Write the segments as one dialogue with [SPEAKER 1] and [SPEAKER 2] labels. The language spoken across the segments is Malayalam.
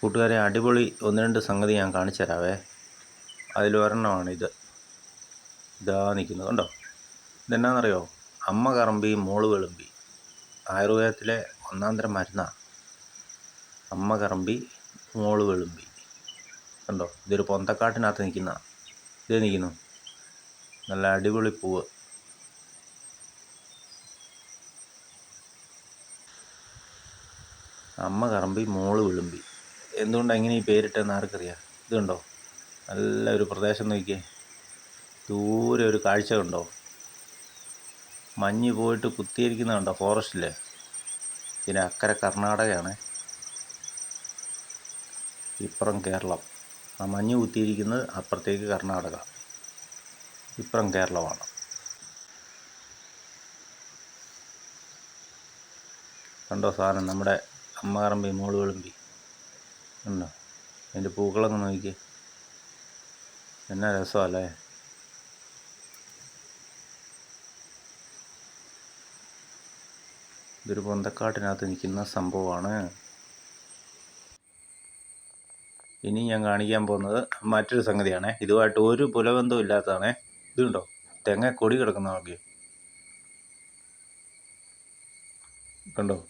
[SPEAKER 1] കൂട്ടുകാരെ അടിപൊളി ഒന്ന് രണ്ട് സംഗതി ഞാൻ കാണിച്ചു തരാവേ. അതിലൊരെണ്ണമാണ് ഇത്. ഇതാ നിൽക്കുന്നത് കണ്ടോ? ഇതെന്നാണെന്നറിയോ അമ്മ കറമ്പി മോൾ വെളുമ്പി. ആയുർവേദത്തിലെ ഒന്നാം തരം മരുന്നാണ് അമ്മ കറമ്പി മോൾ വെളുമ്പി. കണ്ടോ? ഇതൊരു പൊന്തക്കാട്ടിനകത്ത് നിൽക്കുന്ന. ഇത് നിൽക്കുന്നു. നല്ല അടിപൊളി പൂവ്. അമ്മ കറമ്പി മോൾ വിളുമ്പി. എന്തുകൊണ്ടാണ് ഇങ്ങനെ ഈ പേരിട്ടെന്ന് ആർക്കറിയാം? ഇത് കണ്ടോ നല്ല ഒരു പ്രദേശം നോക്കിയേ. ദൂരെ ഒരു കാഴ്ച കണ്ടോ? മഞ്ഞ് പോയിട്ട് കുത്തിയിരിക്കുന്ന കണ്ടോ? ഫോറസ്റ്റിലെ പിന്നെ അക്കരെ കർണാടകയാണ്. ഇപ്പുറം കേരളം. ആ മഞ്ഞ് കുത്തിയിരിക്കുന്നത് അപ്പുറത്തേക്ക് കർണാടക. ഇപ്പുറം കേരളമാണ്. കണ്ടോ സാധനം? നമ്മുടെ അമ്മകറമ്പി മോൾ വിളമ്പി ഉണ്ടോ? അതിന്റെ പൂക്കളൊക്കെ നോക്കിക്കേ. എന്നാ രസമല്ലേ? ഇതൊരു പൊന്തക്കാട്ടിനകത്ത് നിൽക്കുന്ന സംഭവമാണ്. ഇനി ഞാൻ കാണിക്കാൻ പോകുന്നത് മറ്റൊരു സംഗതിയാണ്. ഇതുമായിട്ട് ഒരു പുലബന്ധവും ഇല്ലാത്തതാണേ. ഇതുണ്ടോ? തെങ്ങ കൊടി കിടക്കുന്ന നോക്കി കണ്ടോ?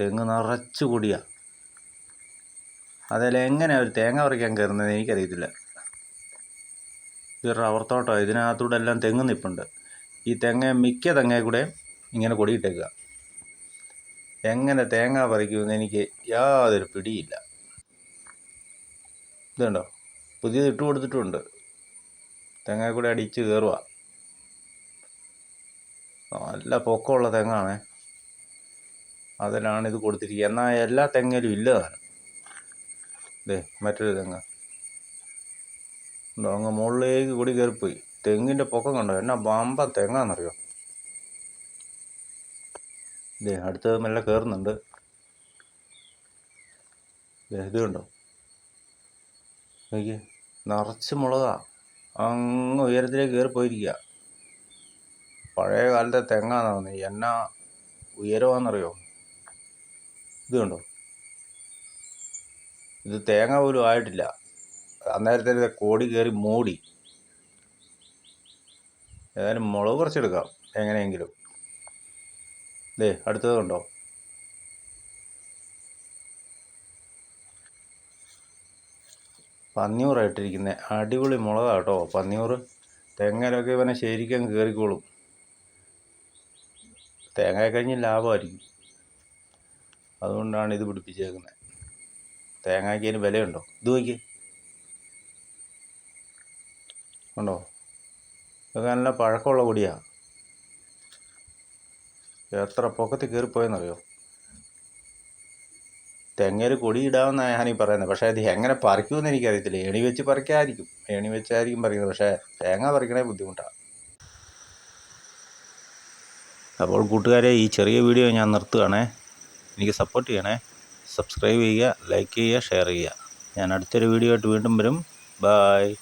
[SPEAKER 1] തെങ്ങ് നിറച്ച് കൊടിയാ. അതിൽ എങ്ങനെ ഒരു തേങ്ങ പറിക്കാൻ കയറുന്നത് എനിക്കറിയത്തില്ല. ഇത് റബ്ബർ തോട്ടം ഇതിനകത്തൂടെ എല്ലാം തെങ്ങ് നിൽപ്പുണ്ട് ഈ തെങ്ങ മിക്ക തെങ്ങയിൽ കൂടെ ഇങ്ങനെ കൊടിയിട്ടേക്കുക. എങ്ങനെ തേങ്ങ പറിക്കുമെന്ന് എനിക്ക് യാതൊരു പിടിയില്ല. ഇതുണ്ടോ പുതിയത് ഇട്ട് കൊടുത്തിട്ടുണ്ട്. തെങ്ങ കൂടെ അടിച്ച് കയറുക നല്ല പൊക്കമുള്ള തെങ്ങാണ്. അതിലാണ് ഇത് കൊടുത്തിരിക്കുക. എന്നാൽ എല്ലാ തെങ്ങിലും ഇല്ല താനും. ദേ മറ്റൊരു തെങ്ങ്. അങ്ങ് മുകളിലേക്ക് കൂടി കയറിപ്പോയി. തെങ്ങിന്റെ പൊക്കം കണ്ടോ? എന്നാ ബമ്പ തെങ്ങാന്നറിയോ? ദേ അടുത്തത് മെല്ലെ കയറുന്നുണ്ട്. ഇത് കണ്ടോ? നോക്കിയേ നിറച്ച് മുളകാ. അങ്ങ് ഉയരത്തിലേക്ക് കയറിപ്പോയിരിക്കുക പഴയ കാലത്തെ തെങ്ങാന്നാ തോന്നുന്നത് എന്നാ ഉയരമാണെന്നറിയോ ഇത് കണ്ടോ? ഇത് തേങ്ങ പോലും ആയിട്ടില്ല. അന്നേരത്തെ ഇത് കോടി കയറി മൂടി. ഏതായാലും മുളക് കുറച്ചെടുക്കാം എങ്ങനെയെങ്കിലും. ദേ അടുത്തതുണ്ടോ പന്നിയൂറായിട്ടിരിക്കുന്നത് അടിപൊളി മുളകാണ് കേട്ടോ പന്നിയൂർ. തേങ്ങയിലൊക്കെ ഇവനെ ശരിക്കും കയറിക്കോളും. തേങ്ങ കഴിഞ്ഞ് ലാഭമായിരിക്കും. അതുകൊണ്ടാണ് ഇത് പിടിപ്പിച്ചേക്കുന്നത് തേങ്ങയ്ക്ക് അതിന് വിലയുണ്ടോ? ഇത് നോക്കി. ഉണ്ടോ? ഇതൊക്കെ നല്ല പഴക്കമുള്ള പൊടിയാണ് എത്ര പൊക്കത്തിൽ കയറിപ്പോയെന്നറിയോ? തെങ്ങയിൽ കൊടി ഇടാമെന്നാണ് ഞാനീ പറയുന്നത് പക്ഷേ അത് എങ്ങനെ പറിക്കുമെന്ന് എനിക്കറിയത്തില്ല. എണി വെച്ച് പറിക്കായിരിക്കും എണി വെച്ചായിരിക്കും പറിക്കുന്നത്. പക്ഷേ തേങ്ങ പറിക്കണേ ബുദ്ധിമുട്ടാണ് അപ്പോൾ കൂട്ടുകാരെ ഈ ചെറിയ വീഡിയോ ഞാൻ നിർത്തുകയാണേ. എനിക്ക് സപ്പോർട്ട് ചെയ്യണേ. സബ്സ്ക്രൈബ് ചെയ്യുക ലൈക്ക് ചെയ്യുക ഷെയർ ചെയ്യുക. ഞാൻ അടുത്തൊരു വീഡിയോ ആയിട്ട് വീണ്ടും വരും. ബായ്